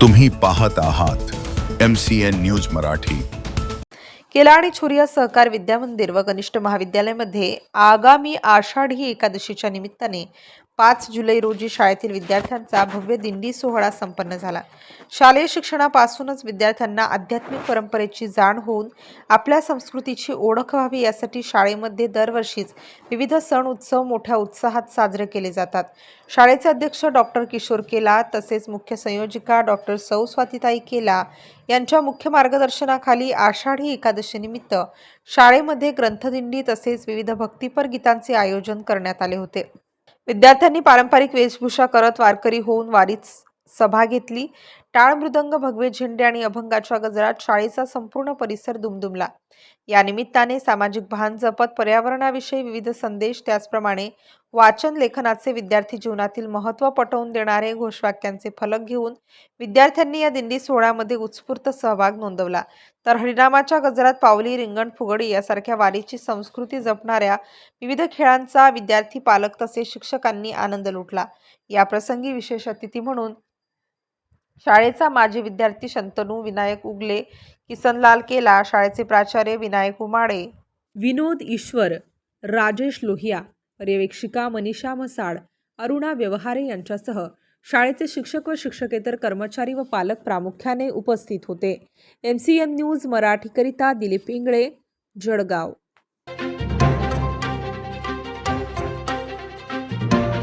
तुम्ही पाहत आहात M C N news Marathi. केला आणि छुरिया सहकार विद्यामंदिर व कनिष्ठ महाविद्यालयामध्ये आगामी आषाढी एकादशीच्या निमित्ताने पाच जुलै रोजी शाळेतील विद्यार्थ्यांचा भव्य दिंडी सोहळा संपन्न झाला. शालेय शिक्षणापासूनच विद्यार्थ्यांना आध्यात्मिक परंपरेची जाण होऊन आपल्या संस्कृतीची ओळख व्हावी यासाठी शाळेमध्ये दरवर्षीच विविध सण उत्सव मोठ्या उत्साहात साजरे केले जातात. शाळेचे अध्यक्ष डॉक्टर किशोर केला तसेच मुख्य संयोजिका डॉक्टर सौ स्वातीताई केला यांच्या मुख्य मार्गदर्शनाखाली आषाढी एकादशीनिमित्त शाळेमध्ये ग्रंथदिंडी तसेच विविध भक्तिपर गीतांचे आयोजन करण्यात आले होते. विद्यार्थ्यांनी पारंपरिक वेशभूषा करत वारकरी होऊन वारीत सभा घेतली. टाळ मृदंग भगवे झेंडे आणि अभंगाच्या गजरात शाळेचा संपूर्ण परिसर दुमदुमला. या निमित्ताने सामाजिक भान जपत पर्यावरणाविषयी विविध संदेश त्याचप्रमाणे वाचन लेखनाचे विद्यार्थी जीवनातील महत्त्व पटवून देणारे घोषवाक्यांचे फलक घेऊन विद्यार्थ्यांनी या दिंडी सोहळ्यामध्ये उत्स्फूर्त सहभाग नोंदवला. तर हरिनामाच्या गजरात पावली रिंगण फुगडी यासारख्या वारीची संस्कृती जपणाऱ्या विविध खेळांचा विद्यार्थी पालक तसेच शिक्षकांनी आनंद लुटला. या प्रसंगी विशेष अतिथी म्हणून शाळेचा माजी विद्यार्थी शंतनू विनायक उगले किसनलाल केला शाळेचे प्राचार्य विनायक उमाडे. विनोद ईश्वर राजेश लोहिया पर्यवेक्षिका मनीषा मसाड अरुणा व्यवहारे यांच्यासह शाळेचे शिक्षक व शिक्षकेतर कर्मचारी व पालक प्रामुख्याने उपस्थित होते. एम सी एन न्यूज मराठीकरिता दिलीप इंगळे जळगाव.